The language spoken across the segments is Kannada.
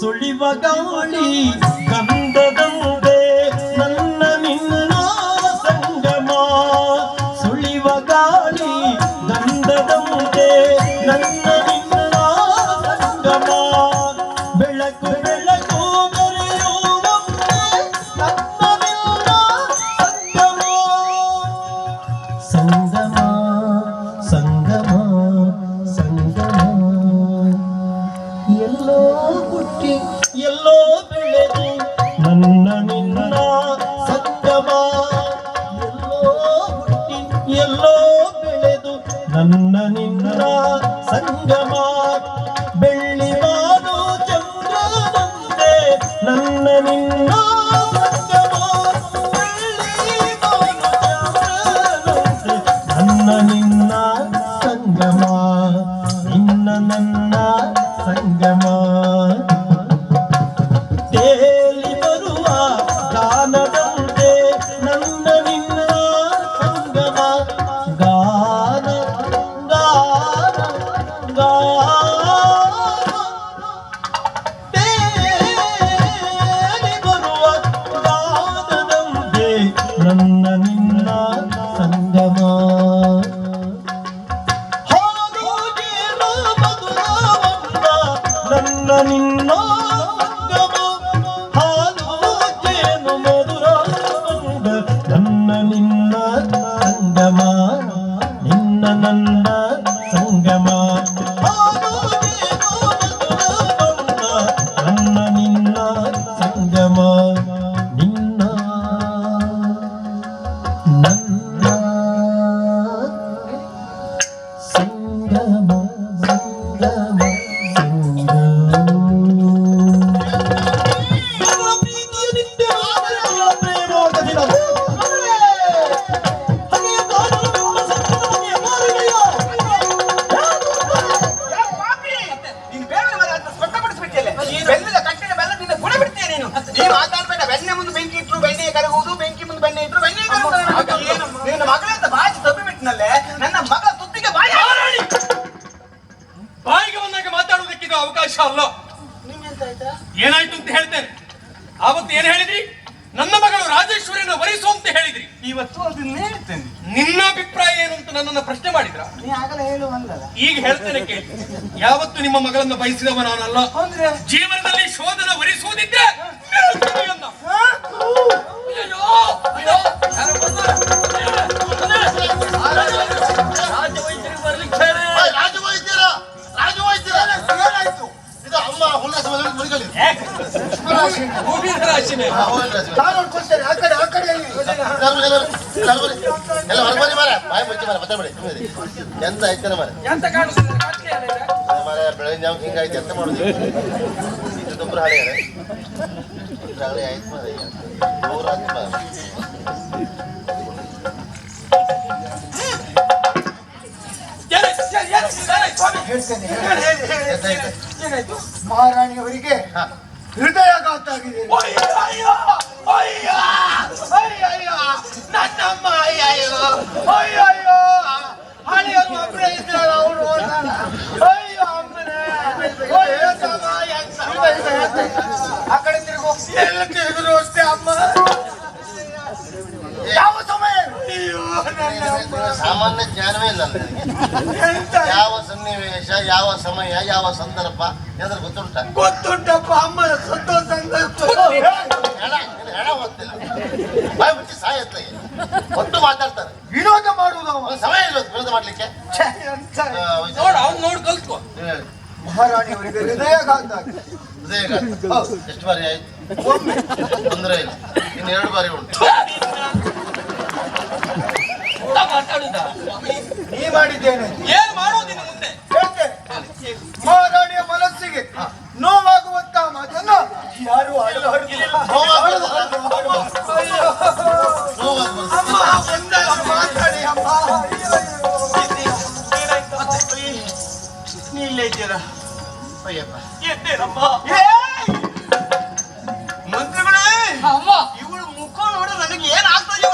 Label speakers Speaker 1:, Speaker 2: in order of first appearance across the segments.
Speaker 1: ಸುಳಿವ ಗಾಳಿ ಗಂಧದಂತೆ ನನ್ನ ನಿನ್ನ ಸಂಗಮ ಸುಳಿವ ಗಾಳಿ ಗಂಧದಂತೆ ನನ್ನ ನಿನ್ನ ಸಂಗಮ ಬೆಳಕು ಬೆಳಕು ಬೆರೆಯುವಂತೆ ನನ್ನ ನಿನ್ನ ಸಂಗಮ ಸಂಗಮ ನನ್ನ
Speaker 2: Ram ಇದು ಅವಕಾಶ ಅಲ್ಲ. ಏನಾಯ್ತು ಅಂತ ಹೇಳ್ತೇನೆ. ಆವತ್ತು ಏನ್ ಹೇಳಿದ್ರಿ? ನನ್ನ ಮಗಳು ರಾಜೇಶ್ವರಿನ ವರಿಸು ಅಂತ ಹೇಳಿದ್ರಿ.
Speaker 3: ಇವತ್ತು ಅದನ್ನ ಹೇಳ್ತೇನೆ.
Speaker 2: ನಿನ್ನ ಅಭಿಪ್ರಾಯ ಏನು ಅಂತ ನನ್ನನ್ನ ಪ್ರಶ್ನೆ ಮಾಡಿದ್ರ? ಈಗ ಹೇಳ್ತೇನೆ ಕೇಳಿ. ಯಾವತ್ತು ನಿಮ್ಮ ಮಗಳನ್ನ ಬಯಸಿದವ ನಾನಲ್ಲ? ಜೀವನದಲ್ಲಿ ಶೋಧನ ವರಿಸುವುದಿದ್ರೆ ಹೂವಿನ ರಾಶಿನೇ.
Speaker 4: ನಾನು ಕೊಡ್ತೇನೆ ಆ ಕಡೆ ಆ ಕಡೆ ಎಲ್ಲ ಮಾರ ಬಾಯಿ ಮುಚ್ಚಿ ಮಾರ ಮಾತಾಡ್ಬೇಡಿ ಸುಮ್ಮನೆ ಎಂತ ಆಯ್ತಾನೆ ಮಾರ
Speaker 2: ಎಂತ ಕಾಣಿಸ್ತದೆ? ಕಾಣಿಕೆ ಅಲ್ಲ ಇದು?
Speaker 4: ಮಾರ ಬೆಳಗಿನ ಜಾವ ಹಿಂಗಾಯ್ತು ಎಂತ ಮಾಡುದು ಇದು ದೊಬ್ಬರು ಹಾಳಿಯಾರೆ ಹಳಿ ಆಯ್ತು ಮಾರ ಮೂರು ಆಯ್ತು ಮಾರ
Speaker 2: ಏನ್- ಏನ್- ಏನ್- ಏನಾಯ್ತು ಸ್ವಾಮಿ?
Speaker 3: ಹೇಳ್ತೇನೆ
Speaker 2: ಹೇಳಿ, ಹೇಳಿ, ಹೇಳಿ.
Speaker 4: ಎಂತಾಯ್ತು?
Speaker 2: ಏನಾಯ್ತು
Speaker 3: ಮಹಾರಾಣಿಯವರಿಗೆ
Speaker 4: ಹಾ
Speaker 3: ಹೃದಯಾಘಾತ ಆಗಿದೆ? ಆ ಕಡೆ ತಿರುಗು
Speaker 2: ಎಲ್ಲ ತಿರುಗಿದ್ರು ಅಷ್ಟೇ ಅಮ್ಮ.
Speaker 3: ಯಾವ ಸಮಯ?
Speaker 2: ಅಯ್ಯೋ ನನ್ನ
Speaker 4: ಸಾಮಾನ್ಯ ಜ್ಞಾನವೇ ಇಲ್ಲ ನನಗೆ. ಯಾವ ಯಾವ ಸಮಯ ಯಾವ ಸಂದರ್ಭ ಎದ್ರ ಗೊತ್ತುಂಟ?
Speaker 2: ಗೊತ್ತುಂಟಪ್ಪ ಅಮ್ಮ ಸತ್ತೋ ಸಂದರ್ಭ
Speaker 4: ಹೆಣ ನಿನ್ನ ಹೆಣ ಗೊತ್ತಿಲ್ಲ. ಬಾಯಿ ಮುಚ್ಚಿ ಸಾಯತ್ಲ ಒಟ್ಟು ಮಾತಾಡ್ತಾರೆ.
Speaker 3: ವಿನೋದ ಮಾಡುವುದು.
Speaker 4: ಸಮಯ ಇಲ್ಲ ವಿರೋಧ ಮಾಡ್ಲಿಕ್ಕೆ?
Speaker 2: ನೋಡು ಅವ್ನು ನೋಡಿ ಕಲ್ತ್ಕೋ.
Speaker 3: ಮಹಾರಾಣಿ ಅವರಿಗೆ ಹೃದಯ
Speaker 4: ಹೃದಯಾಘಾತ. ಎಷ್ಟು ಬಾರಿ ಆಯ್ತು? ತೊಂದರೆ ಇಲ್ಲ. ಇನ್ನು ಎರಡು ಬಾರಿ ಉಂಟು.
Speaker 2: ಮಾತಾಡುದ
Speaker 3: ನೀ ಮಾಡಿದ್ದೇನೆ.
Speaker 2: ಏನ್ ಮಾಡೋದಿನ
Speaker 3: ಯಾರು ಮಾತಾಡಿ ಅಮ್ಮ.
Speaker 2: ನೀ ಮಂತ್ರಿಗಳೇ!
Speaker 3: ಅಮ್ಮ.
Speaker 2: ಇವಳ ಮುಖ ನೋಡಿ ನನಗೆ ಏನ್ ಆಗ್ತದೆ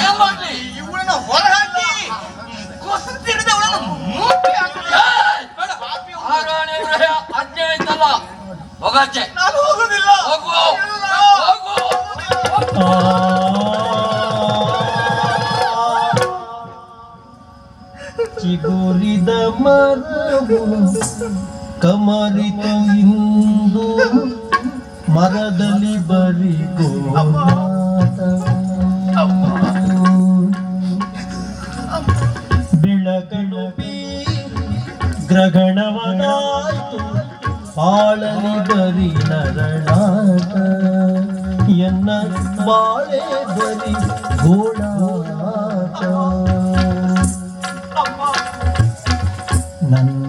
Speaker 3: ಏನ್ ಮಾಡ್ಲಿ?
Speaker 2: ಇವಳನ್ನ ಹೊರಹಾಕಿ. ಕುಸಿತಿರಿದ ಅವಳನ್ನ ಮೂರ್ತಿ ಹಾಕಿ
Speaker 5: ಆರಾಣಿ ಅಜ್ಞೆ ಐತಲ್ಲ
Speaker 2: ಹೋಗಾಚೆ
Speaker 3: ನಾನು
Speaker 1: ಚಿಗುರಿದ ಮರವು ಕಮರಿತು ಇಂದು ಮರದಲ್ಲಿ ಬರಿಗೋ ಬೆಳಕನು ಗ್ರಹಣವನಾಯಿತು ಆಳಲಿ ಬರಿ
Speaker 3: ನರಳ
Speaker 2: Nanda.